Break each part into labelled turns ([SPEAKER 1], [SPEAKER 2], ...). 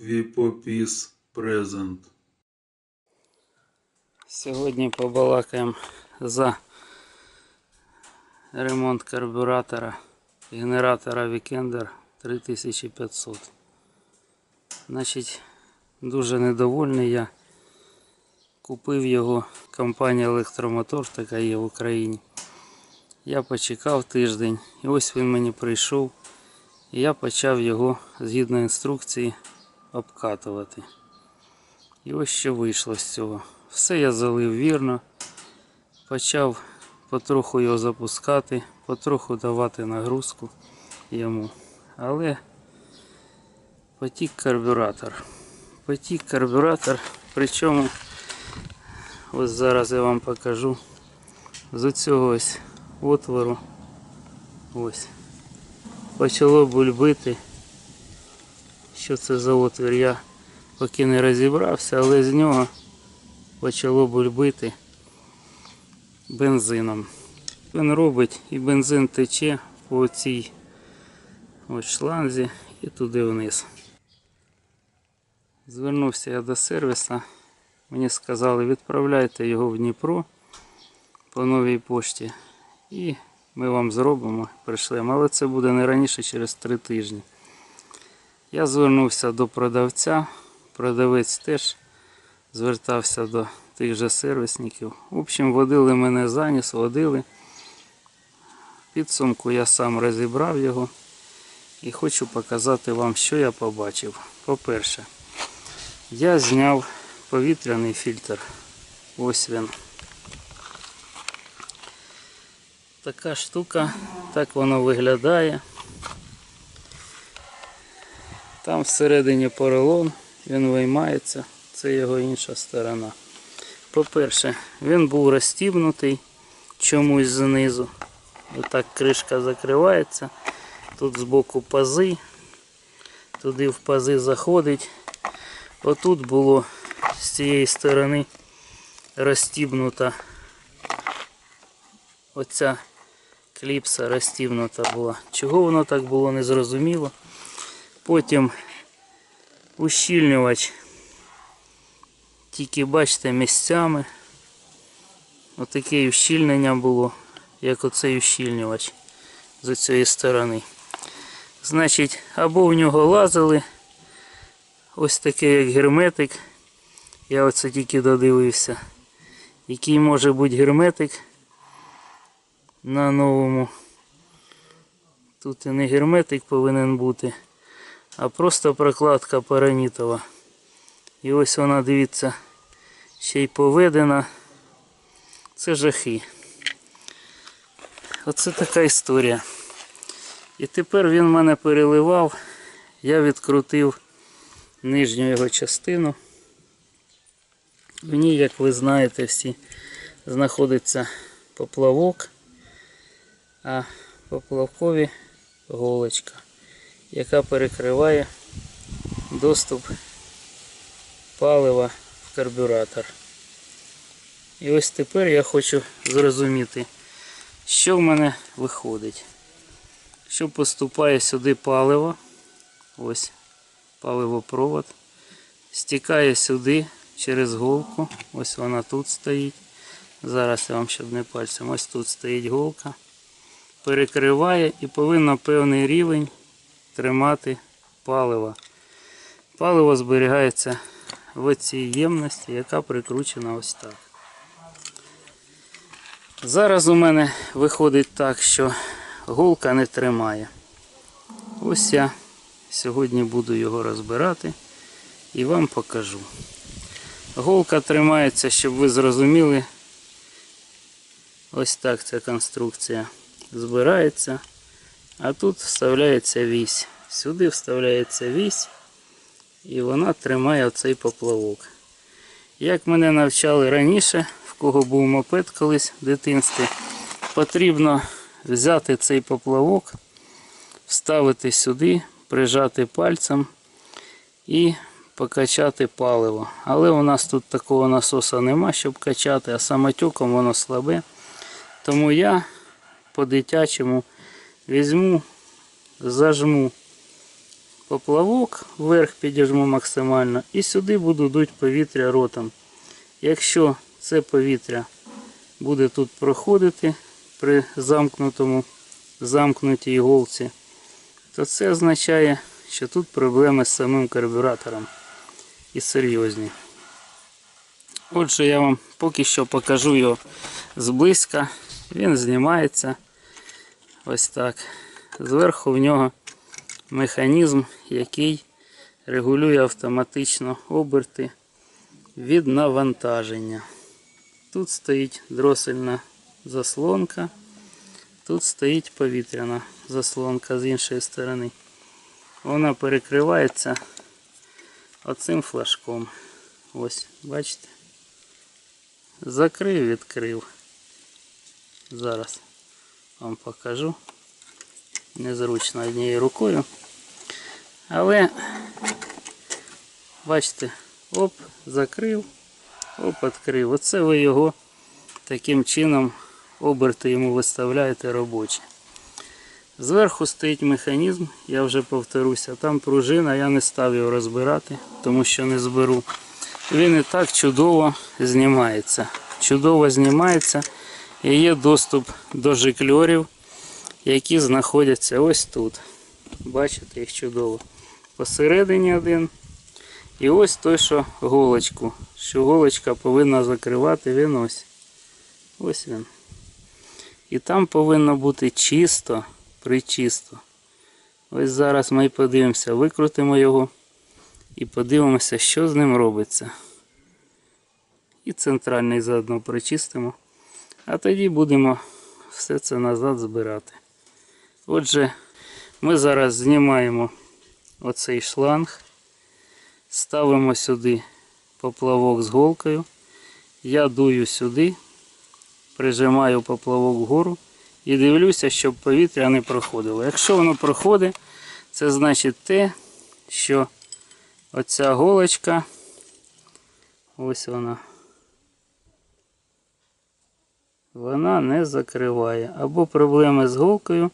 [SPEAKER 1] Віпопіс презент.
[SPEAKER 2] Сьогодні побалакаємо за ремонт карбюратора генератора Weekender 3500. Значить, дуже недовольний я. Купив його компанія Електромотор, така є в Україні. Я почекав тиждень і ось він мені прийшов. І я почав його згідно інструкції обкатувати. І ось що вийшло з цього. Все я залив вірно. Почав потроху його запускати, потроху давати нагрузку йому. Але потік карбюратор. Потік карбюратор, причому ось зараз я вам покажу з цього ось отвору. Ось. Почало бульбити. Що це за отвір? Я поки не розібрався, але з нього почало бульбити бензином. Він робить і бензин тече по цій шланзі і туди вниз. Звернувся я до сервіса. Мені сказали, відправляйте його в Дніпро по новій пошті. І ми вам зробимо, пришлемо. Але це буде не раніше через три тижні. Я звернувся до продавця. Продавець теж звертався до тих же сервісників. В общем, водили мене заніс, водили. Підсумку я сам розібрав його і хочу показати вам, що я побачив. По-перше, я зняв повітряний фільтр. Ось він. Така штука, так воно виглядає. Там всередині поролон, він виймається, це його інша сторона. По-перше, він був розстібнутий чомусь знизу. Отак кришка закривається. Тут збоку пази. Туди в пази заходить. Отут було з цієї сторони розстібнута. Оця кліпса розстібнута була. Чого воно так було, не зрозуміло. Потім ущільнювач. Тільки бачите місцями. Отаке ущільнення було, як оцей ущільнювач з цієї сторони. Значить, або в нього лазили ось таке як герметик. Я оце тільки додивився. Який може бути герметик на новому. Тут і не герметик повинен бути, а просто прокладка паранітова. І ось вона, дивіться, ще й поведена. Це жахи. Оце така історія. І тепер він мене переливав. Я відкрутив нижню його частину. В ній, як ви знаєте, всі знаходиться поплавок, а поплавкові голочка, яка перекриває доступ палива в карбюратор. І ось тепер я хочу зрозуміти, що в мене виходить. Що поступає сюди паливо, ось паливопровод, стікає сюди через голку, ось вона тут стоїть. Зараз я вам щоб не пальцем, ось тут стоїть голка. Перекриває і повинно певний рівень тримати паливо. Паливо зберігається в цій ємності, яка прикручена ось так. Зараз у мене виходить так, що голка не тримає. Ось я сьогодні буду його розбирати і вам покажу. Голка тримається, щоб ви зрозуміли. Ось так ця конструкція збирається. А тут вставляється вісь. Сюди вставляється вісь і вона тримає оцей поплавок. Як мене навчали раніше, в кого був мопед колись в дитинстві, потрібно взяти цей поплавок, вставити сюди, прижати пальцем і покачати паливо. Але у нас тут такого насоса нема, щоб качати, а самотюком воно слабе. Тому я по-дитячому візьму, зажму поплавок, вверх підіжму максимально і сюди буду дуть повітря ротом. Якщо це повітря буде тут проходити при замкнутому, замкнутій іголці, то це означає, що тут проблеми з самим карбюратором і серйозні. Отже, я вам поки що покажу його зблизька. Він знімається ось так. Зверху в нього механізм, який регулює автоматично оберти від навантаження. Тут стоїть дросельна заслонка, тут стоїть повітряна заслонка з іншої сторони. Вона перекривається оцим флажком. Ось, бачите? Закрив, відкрив. Зараз вам покажу. Незручно однією рукою. Але, бачите, оп, закрив, оп, відкрив. Оце ви його таким чином оберти йому виставляєте робочі. Зверху стоїть механізм, я вже повторюся, там пружина, я не став його розбирати, тому що не зберу. Він і так чудово знімається. Чудово знімається і є доступ до жикльорів, які знаходяться ось тут. Бачите їх чудово. Посередині один. І ось той, що голочку. Що голочка повинна закривати він ось. Ось він. І там повинно бути чисто, причисто. Ось зараз ми подивимося, викрутимо його і подивимося, що з ним робиться. І центральний заодно причистимо. А тоді будемо все це назад збирати. Отже, ми зараз знімаємо оцей шланг, ставимо сюди поплавок з голкою. Я дую сюди, прижимаю поплавок вгору і дивлюся, щоб повітря не проходило. Якщо воно проходить, це значить те, що оця голочка, ось вона, вона не закриває. Або проблеми з голкою,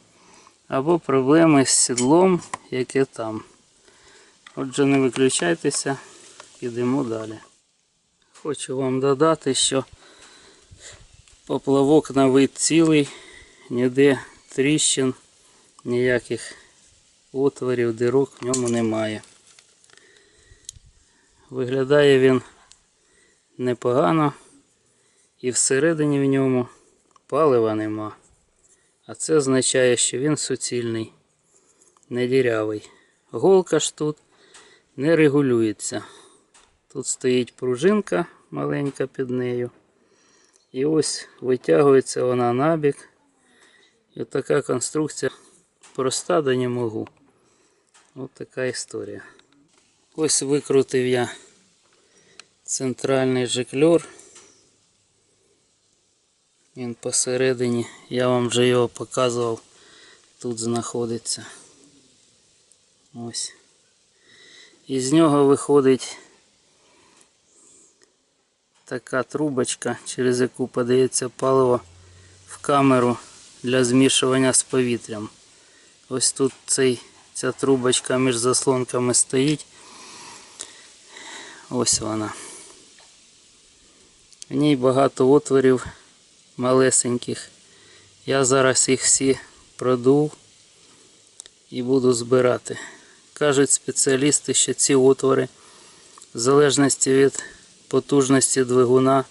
[SPEAKER 2] або проблеми з сідлом, яке там. Отже, не виключайтеся, підемо далі. Хочу вам додати, що поплавок на вид цілий, ніде тріщин, ніяких отворів, дирок в ньому немає. Виглядає він непогано і всередині в ньому палива нема. А це означає, що він суцільний, не дірявий. Голка ж тут не регулюється. Тут стоїть пружинка маленька під нею. І ось витягується вона набік. І от така конструкція проста да не можу. Ось така історія. Ось викрутив я центральний жикльор. Він посередині, я вам вже його показував, тут знаходиться. Ось. І з нього виходить така трубочка, через яку подається паливо в камеру для змішування з повітрям. Ось тут цей, ця трубочка між заслонками стоїть. Ось вона. В ній багато отворів малесеньких. Я зараз їх всі продув і буду збирати. Кажуть спеціалісти, що ці отвори, в залежності від потужності двигуна,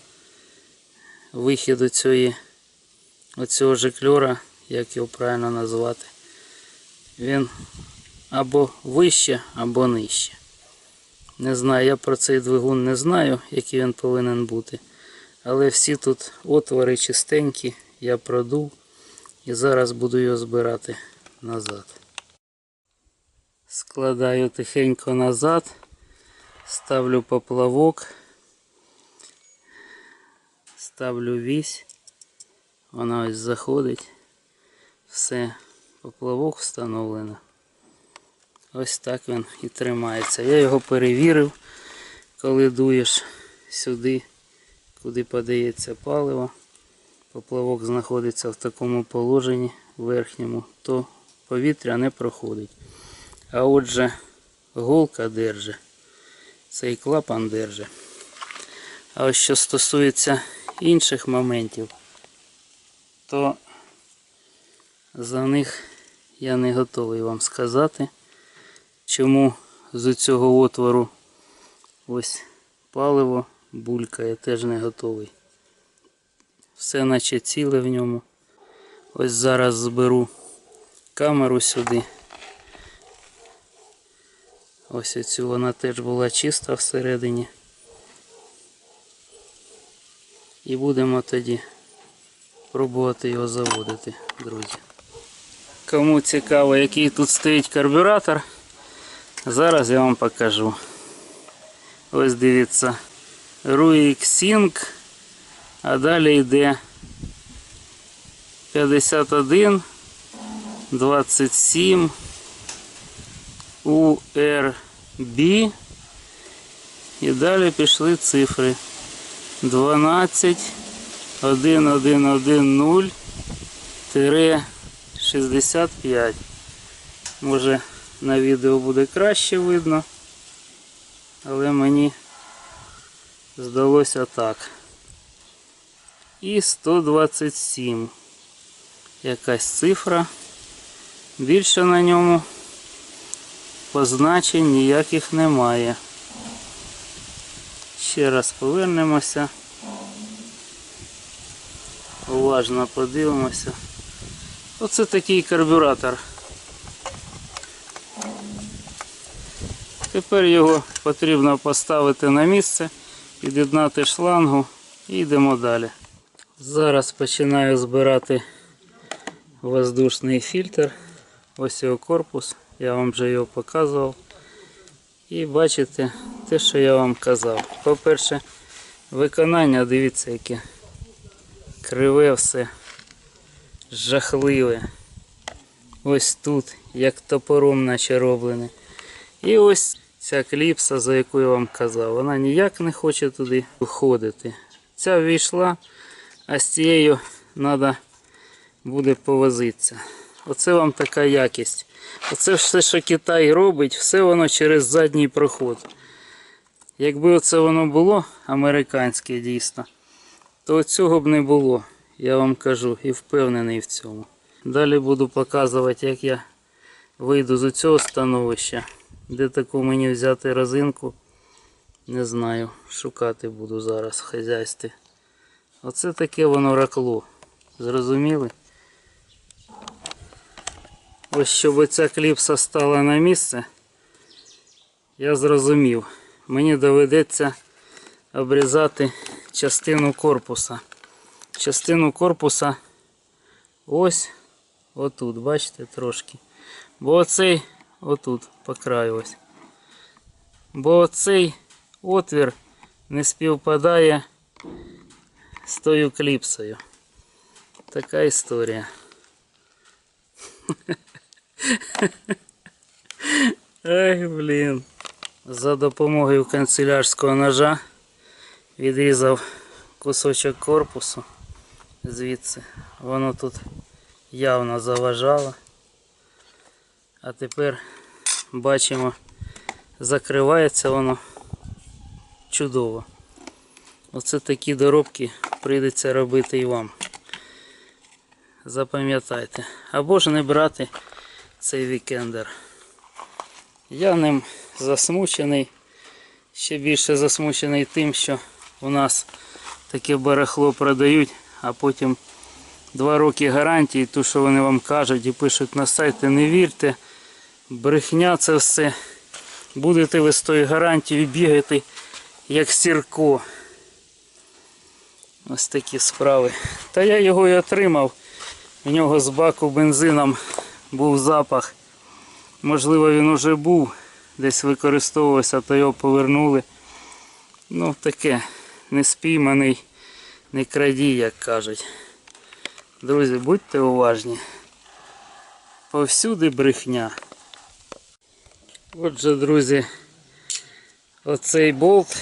[SPEAKER 2] вихіду цієї, оцього жикльора, як його правильно назвати, він або вище, або нижче. Не знаю, я про цей двигун не знаю, який він повинен бути. Але всі тут отвори чистенькі, я продув і зараз буду його збирати назад. Складаю тихенько назад, ставлю поплавок, ставлю вісь, вона ось заходить, все, поплавок встановлено. Ось так він і тримається. Я його перевірив, коли дуєш сюди, куди подається паливо. Поплавок знаходиться в такому положенні верхньому, то повітря не проходить. А отже, голка держить, цей клапан держить. А ось що стосується інших моментів, то за них я не готовий вам сказати, чому з цього отвору ось паливо булькає, теж не готовий. Все наче ціле в ньому. Ось зараз зберу камеру сюди. Ось оцю вона теж була чиста всередині. І будемо тоді пробувати його заводити, друзі. Кому цікаво, який тут стоїть карбюратор, зараз я вам покажу. Ось дивіться, Ruix Sync, а далі йде 51, 27, URB. І далі пішли цифри. 12, 1, 1, 1, 0, тире 65. Може на відео буде краще видно, але мені здалося так. І 127. Якась цифра. Більше на ньому позначень ніяких немає. Ще раз повернемося. Уважно подивимося. Оце такий карбюратор. Тепер його потрібно поставити на місце, під'єднати шлангу і йдемо далі. Зараз починаю збирати воздушний фільтр. Ось його корпус, я вам вже його показував. І бачите те, що я вам казав. По-перше, виконання, дивіться, яке криве все, жахливе. Ось тут, як топором наче роблене. І ось ця кліпса, за яку я вам казав, вона ніяк не хоче туди входити. Ця війшла, а з цією треба буде повозитися. Оце вам така якість. Оце все, що Китай робить, все воно через задній проход. Якби оце воно було американське дійсно, то цього б не було. Я вам кажу і впевнений в цьому. Далі буду показувати, як я вийду з цього становища. Де таку мені взяти резинку, не знаю. Шукати буду зараз в хазяйстві. Оце таке воно ракло. Зрозуміли? Ось щоб ця кліпса стала на місце, я зрозумів. Мені доведеться обрізати частину корпуса. Частину корпуса ось отут, бачите, трошки. Бо оцей отут по краю ось. Бо оцей отвір не співпадає з тою кліпсою. Така історія. Ай, блін. За допомогою канцелярського ножа відрізав кусочок корпусу звідси. Воно тут явно заважало. А тепер бачимо, закривається воно чудово. Оце такі доробки прийдеться робити і вам. Запам'ятайте. Або ж не брати цей вікендер. Я ним засмучений. Ще більше засмучений тим, що у нас таке барахло продають, а потім два роки гарантії, ту, що вони вам кажуть і пишуть на сайті, не вірте. Брехня це все. Будете ви з тою гарантією бігати, як сірко. Ось такі справи. Та я його і отримав. У нього з баку бензином був запах. Можливо, він уже був, десь використовувався, то його повернули. Ну, таке, не спійманий, не крадій, як кажуть. Друзі, будьте уважні. Повсюди брехня. Отже, друзі, оцей болт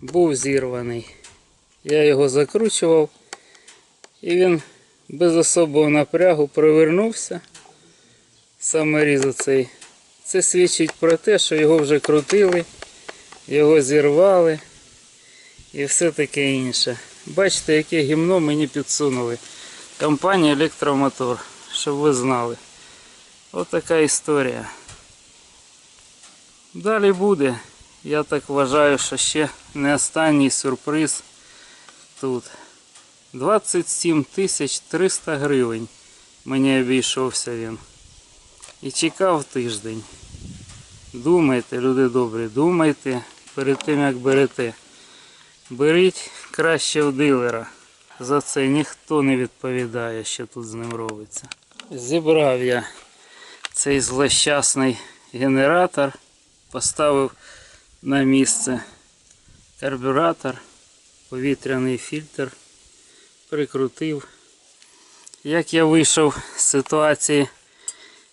[SPEAKER 2] був зірваний. Я його закручував і він без особого напрягу провернувся. Саморіз оцей Це свідчить про те, що його вже крутили, його зірвали і все таке інше. Бачите, яке гімно мені підсунули. Компанія Електромотор, щоб ви знали. Ось така історія. Далі буде. Я так вважаю, що ще не останній сюрприз тут. 27 тисяч 300 гривень мені обійшовся він. І чекав тиждень. Думайте, люди добрі, думайте перед тим як берете. Беріть краще в дилера. За це ніхто не відповідає, що тут з ним робиться. Зібрав я цей злощасний генератор, поставив на місце. Карбюратор, повітряний фільтр, прикрутив. Як я вийшов з ситуації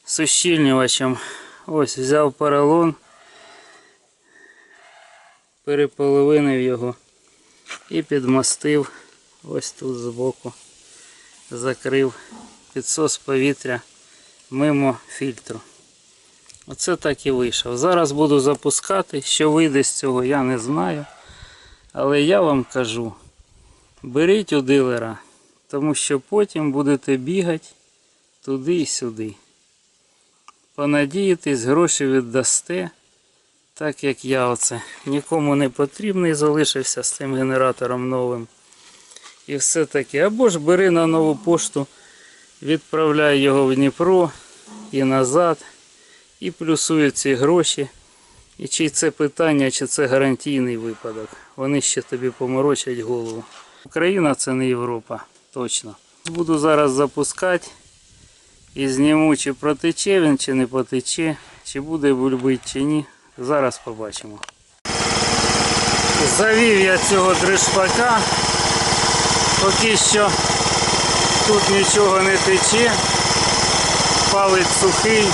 [SPEAKER 2] з ущільнювачем, ось взяв поролон, переполовинив його і підмастив ось тут збоку, закрив підсос повітря мимо фільтру. Оце так і вийшов. Зараз буду запускати. Що вийде з цього, я не знаю. Але я вам кажу, беріть у дилера, тому що потім будете бігати туди і сюди. Понадієтесь, гроші віддасте, так як я оце нікому не потрібний залишився з цим генератором новим. І все таке. Або ж бери на нову пошту, відправляй його в Дніпро і назад і плюсує ці гроші. І чи це питання, чи це гарантійний випадок. Вони ще тобі поморочать голову. Україна це не Європа, точно. Буду зараз запускати і зніму, чи протече він, чи не потече, чи буде бульбить, чи ні. Зараз побачимо. Завів я цього дришпака. Поки що тут нічого не тече. Палець сухий.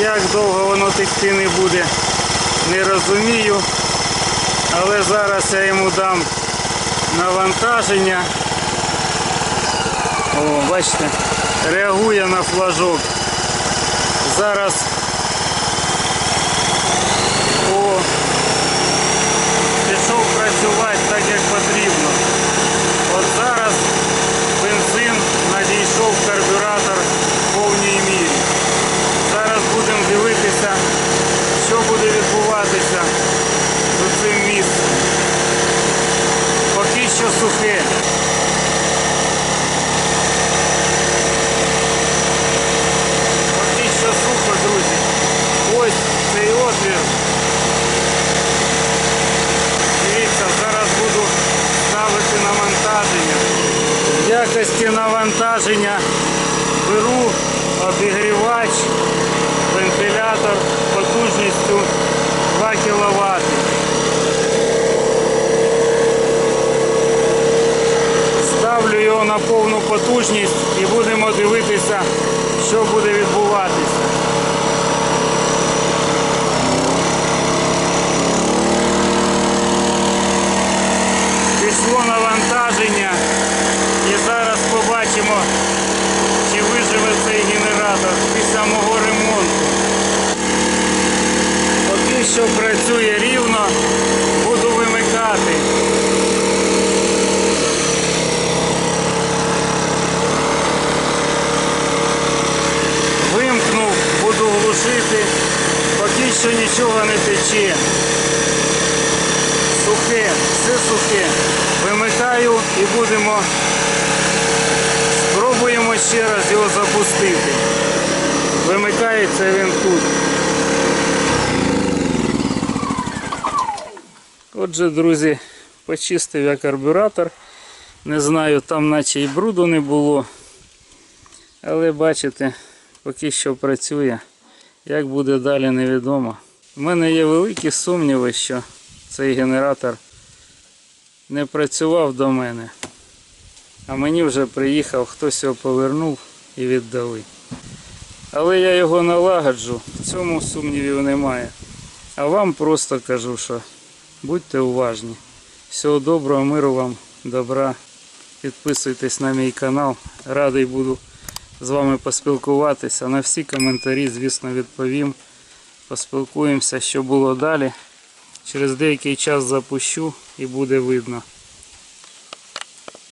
[SPEAKER 2] Як довго воно текти не буде, не розумію. Але зараз я йому дам навантаження. О, бачите, реагує на флажок. Зараз о, пішов працювати так, як потрібно. От зараз бензин надійшов в карбюратор в повній мірі. Зараз будемо дивитися, що буде відбуватися з цим місцем. Поки що сухе. Поки що сухо, друзі. Ось цей отвір. Дивіться, зараз буду ставити навантаження. В якості навантаження беру обігрівач, вентилятор потужністю 2 кВт. Ставлю його на повну потужність і будемо дивитися, що буде відбуватися. Пішло навантаження і зараз побачимо, чи виживе цей генератор що працює рівно, буду вимикати. Вимкнув, буду глушити, поки що нічого не тече. Сухе, все сухе. Вимикаю і будемо спробуємо ще раз його запустити. Вимикається він тут. Отже, друзі, почистив я карбюратор. Не знаю, там наче і бруду не було. Але бачите, поки що працює. Як буде далі, невідомо. У мене є великі сумніви, що цей генератор не працював до мене. А мені вже приїхав, хтось його повернув і віддали. Але я його налагоджу, в цьому сумнівів немає. А вам просто кажу, що будьте уважні. Всього доброго, миру вам, добра. Підписуйтесь на мій канал. Радий буду з вами поспілкуватися. На всі коментарі, звісно, відповім. Поспілкуємося, що було далі. Через деякий час запущу і буде видно.